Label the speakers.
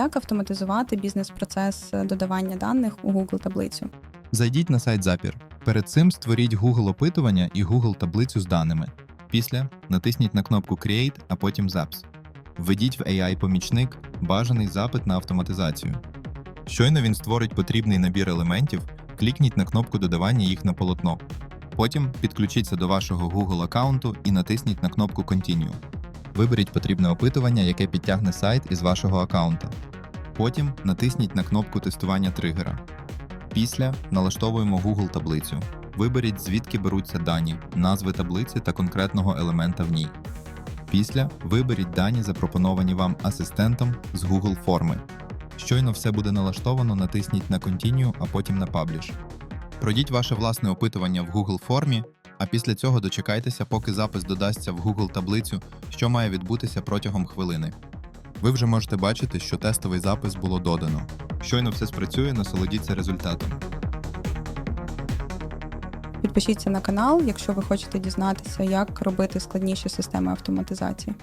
Speaker 1: Як автоматизувати бізнес-процес додавання даних у Google таблицю?
Speaker 2: Зайдіть на сайт Zapier. Перед цим створіть Google опитування і Google таблицю з даними. Після натисніть на кнопку Create, а потім Zaps. Введіть в AI-помічник бажаний запит на автоматизацію. Щойно він створить потрібний набір елементів, клікніть на кнопку додавання їх на полотно. Потім підключіться до вашого Google аккаунту і натисніть на кнопку Continue. Виберіть потрібне опитування, яке підтягне сайт із вашого аккаунта. Потім натисніть на кнопку тестування тригера. Після налаштовуємо Google таблицю. Виберіть, звідки беруться дані, назви таблиці та конкретного елемента в ній. Після виберіть дані, запропоновані вам асистентом з Google форми. Щойно все буде налаштовано, натисніть на Continue, а потім на Publish. Пройдіть ваше власне опитування в Google формі, а після цього дочекайтеся, поки запис додасться в Google таблицю, що має відбутися протягом хвилини. Ви вже можете бачити, що тестовий запис було додано. Щойно все спрацює, насолодіться результатом.
Speaker 1: Підпишіться на канал, якщо ви хочете дізнатися, як робити складніші системи автоматизації.